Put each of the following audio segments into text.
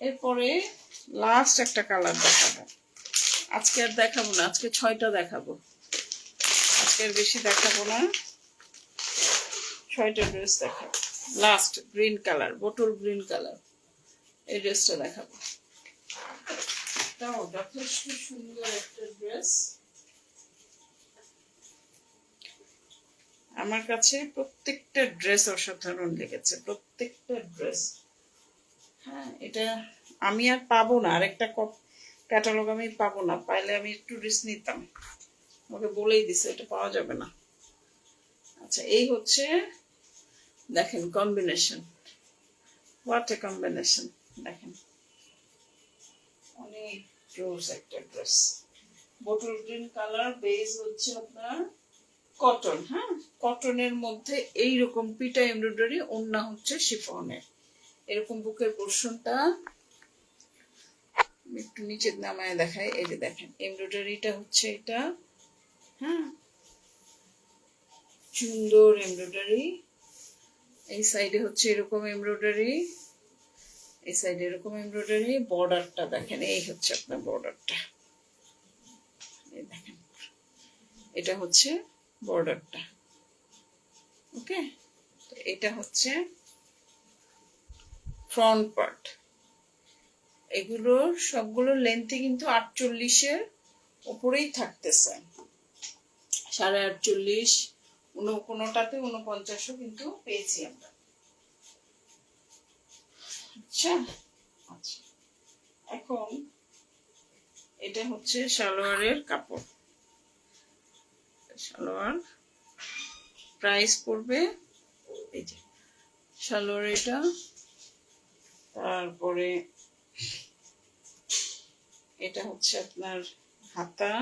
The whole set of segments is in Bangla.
এরপরে লাস্ট একটা কালার দেখাবো। আজকে আর দেখাবো না আজকে ছয়টা দেখাবো। আজকে আর বেশি দেখাবো না। ছয়টা ড্রেস দেখাবো। Last green colour bottle green colour এই ড্রেসটা দেখাবো। যথেষ্ট সুন্দর একটা ড্রেস আমার কাছে প্রত্যেকটা ড্রেস অসাধারণ লেগেছে প্রত্যেকটা ড্রেস হ্যাঁ এটা আমি আর পাবো না। আরেকটা ক্যাটালগ আমি পাবো না। পাইলে আমি একটু নিতাম। আমাকে বলেই দিছে, এটা পাওয়া যাবে না। আচ্ছা এই হচ্ছে, দেখেন কম্বিনেশন হোয়াট এ কম্বিনেশন দেখেন। অনেক জোস একটা dress bottle green colour base হচ্ছে আপনার কটন হ্যাঁ? কটনের মধ্যে এই রকম পিটা এমব্রয়ডারি ওন্না হচ্ছে শিফনের এরকম বুকের পোর্শনটা একটু নিচের নামায় দেখাই। এই যে দেখেন, এমব্রয়ডারিটা হচ্ছে এটা। হ্যাঁ সুন্দর এমব্রয়ডারি। এই সাইডে হচ্ছে এরকম এমব্রয়ডারি। এই সাইডে এরকম এমব্রয়ডারি। বর্ডারটা দেখেন, এই হচ্ছে আপনার বর্ডারটা। এই দেখেন, এটা হচ্ছে বর্ডারটা। ওকে? এটা হচ্ছে ফ্রন্ট পার্ট এগুলো সবগুলো লেন্থে কিন্তু আটচল্লিশের ওপরেই থাকতেছে। সাড়ে আটচল্লিশ কোনোটাতে উনপঞ্চাশও কিন্তু পেয়েছি আমরা। আচ্ছা আচ্ছা। এখন এটা হচ্ছে সালোয়ারের কাপড়। সালোয়ার প্রাইস পড়বে, এই যে, সালোয়ার এটা তারপরে এটা হচ্ছে আপনার হাতা।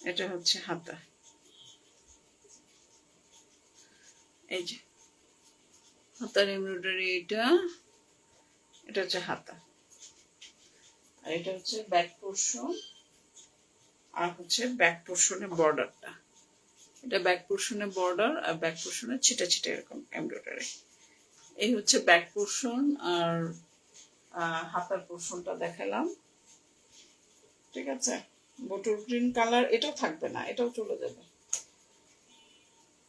এটা হচ্ছে হাতা। এই যে, হাতার এমব্রয়ডারি এটা এটা হচ্ছে হাতা। আর এটা হচ্ছে ব্যাক পোর্শন, আর হচ্ছে ব্যাক পোর্শনের বর্ডারটা। এটা ব্যাক পোর্শনের বর্ডার আর ব্যাক পোর্শনের ছিটা ছিটা এরকম এমব্রয়ডারি এই হচ্ছে ব্যাক পোর্শন আর হাতার পোর্শনটা দেখালাম। ঠিক আছে? বটল গ্রিন কালার এটাও থাকবে না, এটাও চলে যাবে।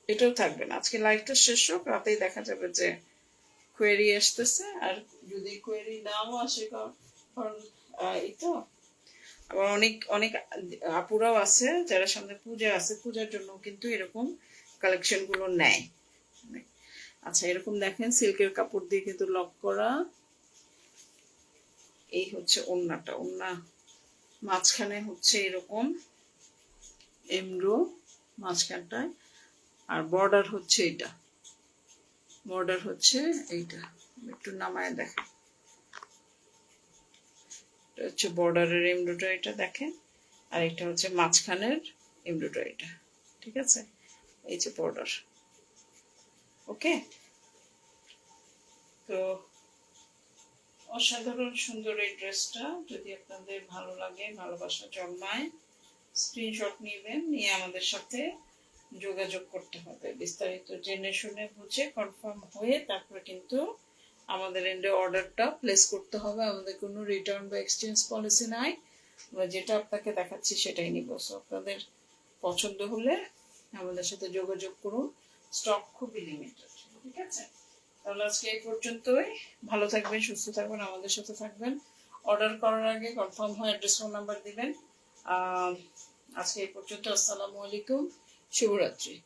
এটাও থাকবে না। আজকে লাইভটা শেষ হোক, রাতেই দেখা যাবে যে কোয়েরি আসতেছে। আর যদি কোয়েরি নাও আসে, কারণ এই তো। আবার অনেক অনেক আপুরাও আছে যারা সামনে পূজা আছে, পূজার জন্য কিন্তু এরকম কালেকশনগুলো নেয়। আচ্ছা এরকম দেখেন সিল্কের কাপড় দিয়ে কিন্তু লক করা। এই হচ্ছে ওন্নাটা, ওন্না মাঝখানে হচ্ছে এরকম এমব্রো মাঝখানটায়। আর বর্ডার হচ্ছে এটা। বর্ডার হচ্ছে এইটা। একটু নামায় দেখেন। এটা হচ্ছে বর্ডারের এমব্রয়ডারিটা দেখেন আর এটা হচ্ছে মাঝখানের এমব্রয়ডারিটা ঠিক আছে? এই যে বর্ডার ওকে তো অসাধারণ সুন্দর এই ড্রেসটা, যদি আপনাদের ভালো লাগে, ভালোবাসা জন্মায় স্ক্রিনশট নেবেন, নিয়ে আমাদের সাথে যোগাযোগ করতে হবে। বিস্তারিত জেনে শুনে বুঝে কনফার্ম হয়ে তারপরে কিন্তু আমাদের এন্ডে অর্ডারটা প্লেস করতে হবে। আমাদের কোনো রিটার্ন বা এক্সচেঞ্জ পলিসি নাই। আমরা যেটা আপনাকে দেখাচ্ছি সেটাই নিব। সো আপনাদের পছন্দ হলে আমাদের সাথে যোগাযোগ করুন। স্টক খুবই লিমিটেড ঠিক আছে? তাহলে আজকে এই পর্যন্তই। ভালো থাকবেন, সুস্থ থাকবেন, আমাদের সাথে থাকবেন। অর্ডার করার আগে কনফার্ম হয় অ্যাড্রেস ফোন নাম্বার দিবেন। আজকে এই পর্যন্ত আসসালামু আলাইকুম। শুভরাত্রি।